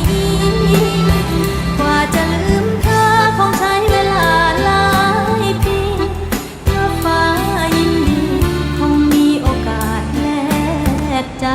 นี้ กว่าจะลืมเธอคงใช้เวลาหลายปีเมื่อฟ้ายินดี คงมีโอกาสแลกใจ